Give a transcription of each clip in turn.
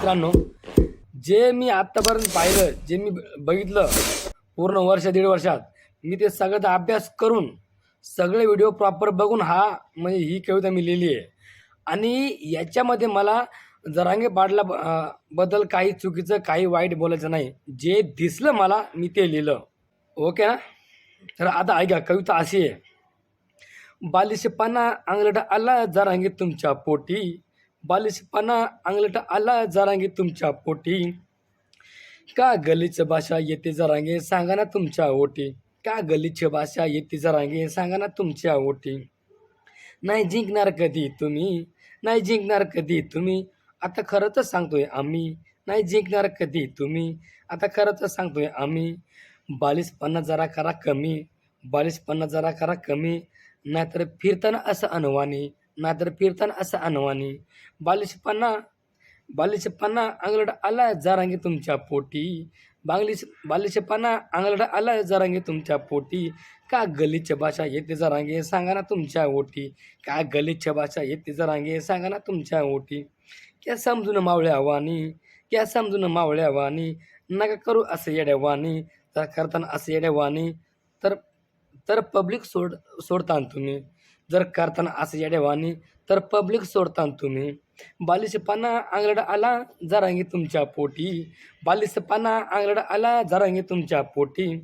मित्रांनो जे मी आत्तापर्यंत पाहिलं जे मी ब- बघितलं पूर्ण वर्ष दीड वर्षात मी ते सगळं अभ्यास करून सगळे व्हिडिओ प्रॉपर बघून हा म्हणजे ही कविता मी लिहिली आहे. आणि याच्यामध्ये मला जरांगे पाटला ब- बद्दल काही चुकीचं काही वाईट बोलायचं नाही. जे दिसलं मला मी ते लिहिलं. ओके ना? तर आता ऐका कविता अशी आहे. बालिशपणा अंगलट आला जरांगे तुमच्या पोटी. बालिशपणा अंगलट आला जरांगे तुमच्या पोटी. का गलीच भाषा येते जरांगे सांगा ना तुमच्या ओटी. का गलीच भाषा येते जरांगे सांगा ना तुमच्या ओटी. नाही जिंकणार कधी तुम्ही? नाही जिंकणार कधी तुम्ही? आता खरंच सांगतोय आम्ही. नाही जिंकणार कधी तुम्ही? आता खरंच सांगतोय आम्ही. बालिशपणा जरा करा कमी. बालिशपणा जरा करा कमी. नाहीतर फिरताना असं अनवाणी. नाहीतर फिरताना असं अनवानी बालिशपणा बालिशपणा आंगलड आला जरांगे तुमच्या पोटी. बांगलिश बालिशपणा आंगलड आला जरांगे तुमच्या पोटी. का गलीच्या भाषा येते जरांगे सांगा ना तुमच्या ओटी. का गलीच्या भाषा येते जरांगे सांगा ना तुमच्या ओटी. क्या समजून मावळ्या वाणी क्या समजून मावळ्या वाणी. नका करू असं येड्या वाणी तर करताना असं येड्या वाणी. तर तर पब्लिक सोड सोडतान तुम्ही. जर करताना असं या देवानी तर पब्लिक सोडतान तुम्ही. बालिशपणा आंगलडा आला जरांगी तुमच्या पोटी. बालिशपणा आंगलडा आला जरांगी तुमच्या पोटी.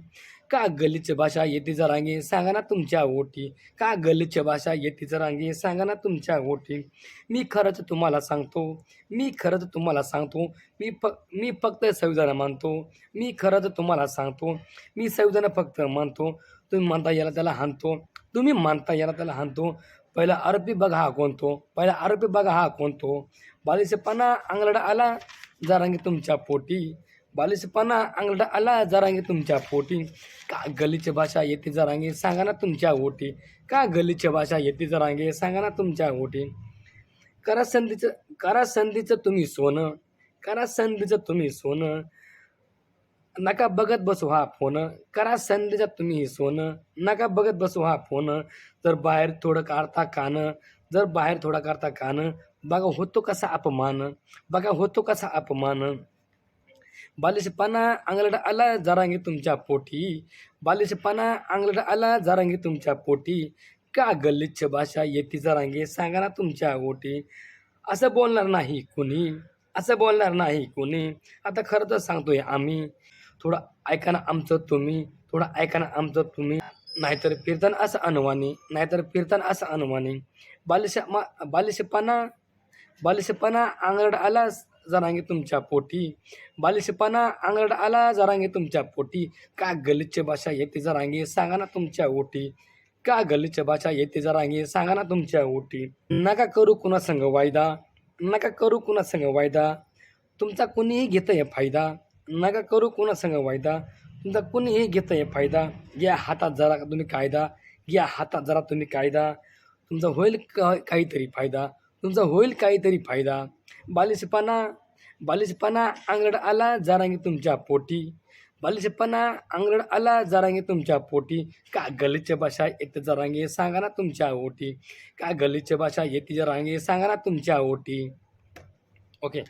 का गलीची भाषा येते जरांगी सांगा ना तुमच्या ओटी. का गलीची भाषा येते जरांगी सांगा ना तुमच्या ओटी. मी खरंच तुम्हाला सांगतो मी खरंच तुम्हाला सांगतो मी फ मी फक्त संविधान मानतो मी खरंच तुम्हाला सांगतो मी संविधान फक्त मानतो. तुम्ही म्हणता याला त्याला हाणतो तुम्ही मानता याला त्याला हाणतो. पहिला आरोपी बघा हा कोणतो. पहिला आरोपी बघा हा कोणतो. बालिशपणा आंगलडा आला जरांगी तुमच्या पोटी. बालिशपणा आंगलडा आला जरांगी तुमच्या पोटी. का गलीची भाषा येते जरांगी सांगा ना तुमच्या ओटी. का गलीची भाषा येते जरांगी सांगा ना तुमच्या ओटी. करा संधीचं करा संधीचं तुम्ही सोनं. करा संधीचं तुम्ही सोनं. नका बघत बसू हा फोन. करा संधीचं तुम्ही सोनं नका बघत बसू हा फोन. जर बाहेर थोडं काढता कानं जर बाहेर थोडा काढता कानं बघा होतो कसा अपमान. बघा होतो कसा अपमान. बालिशपणा अंगलट आला जरांगी तुमच्या पोटी. बालिशपणा अंगलट आला जरांगी तुमच्या पोटी. का गल्लीच्छ भाषा येते जरांगे सांगा ना तुमच्या ओटी असं बोलणार नाही कुणी. असं बोलणार नाही कुणी. आता खरं तर सांगतोय आम्ही. थोडं ऐका ना आमचं तुम्ही थोडं ऐका ना आमचं तुम्ही. नाहीतर फिरताना असं अनुवानी नाहीतर फिरताना असं अनुवानी बालिश मा बालिशपणा बालिशपणा आंगरड आला जरांगे तुमच्या पोटी. बालिशपणा आंगरड आला जरांगे तुमच्या पोटी. का गलिच्छ भाषा येते जरांगे सांगा ना तुमच्या ओटी. का गलिच्छ भाषा येते जरांगे सांगा ना तुमच्या ओटी. नका करू कुणासंग वायदा नका करू कुणासंग वायदा. तुमचा कुणीही घेतंय फायदा. नका करू कोणा सांगा वायदा. तुमचा कुणीही घेतंय फायदा. घ्या हातात जरा तुम्ही कायदा. घ्या हातात जरा तुम्ही कायदा. तुमचा होईल का काहीतरी फायदा. तुमचा होईल काहीतरी फायदा. बालिशपणा बालिशपणा आंगड आला जरांगी तुमच्या पोटी. बालिशपणा आंगड आला जरांगी तुमच्या पोटी. का गलीच्या भाषा येते जरांगे सांगा ना तुमच्या ओटी. का गलिच्छ भाषा येते जरांगे सांगा ना तुमच्या ओटी. ओके.